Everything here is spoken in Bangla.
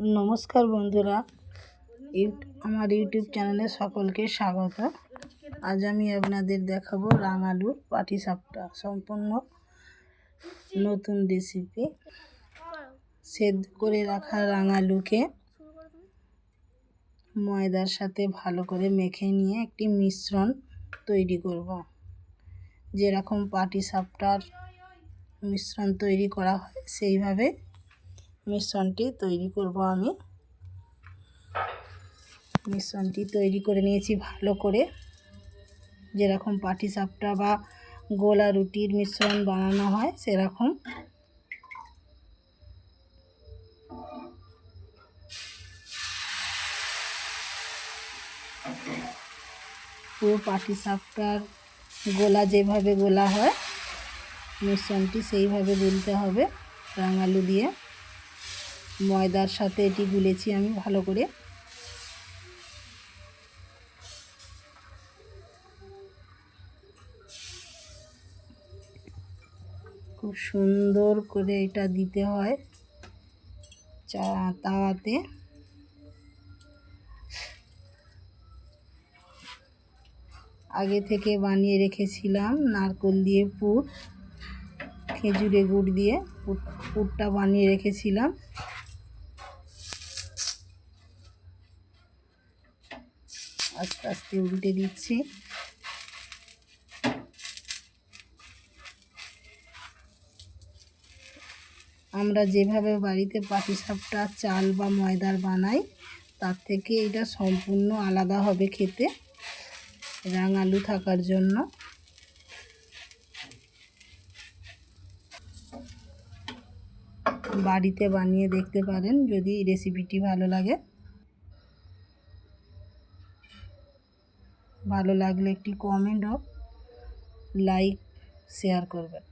নমস্কার বন্ধুরা আমার ইউটিউব চ্যানেলে সকলকে স্বাগত। আজ আমি আপনাদের দেখাবো রাঙালুর পাটিসাপটা সম্পূর্ণ নতুন রেসিপি সেদ্ধ করে রাখা রাঙালুকে ময়দার সাথে ভালো করে মেখে নিয়ে একটি মিশ্রণ তৈরি করব। যেরকম পাটিসাপটার মিশ্রণ তৈরি করা হয়, সেইভাবে মিশ্রণটি তৈরি করব আমি। মিশ্রণটি তৈরি করে নিয়েছি ভালো করে। যেরকম পাটিসাপটা বা গোলা রুটির মিশ্রণ বানানো হয়, সেরকম। পুরো পাটিসাপটার গোলা যেভাবে গোলা হয়, মিশ্রণটি সেইভাবে গুলতে হবে রাঙালু দিয়ে। ময়দার সাথে এটি গুলেছি আমি ভালো করে। খুব সুন্দর করে এটা দিতে হয় চা তাওয়াতে। আগে থেকে বানিয়ে রেখেছিলাম নারকোল দিয়ে পুর, খেজুরে গুড় দিয়ে পুর- পুরটা বানিয়ে রেখেছিলাম। আস্তে আস্তে উল্টে দিচ্ছি। আমরা যেভাবে বাড়িতে পাটিসাপটা চাল বা ময়দার বানাই, তার থেকে এটা সম্পূর্ণ আলাদা হবে খেতে রাঙালু থাকার জন্য। বাড়িতে বানিয়ে দেখতে পারেন যদি রেসিপিটি ভালো লাগে। ভালো লাগলে একটি কমেন্ট ও লাইক শেয়ার করবেন।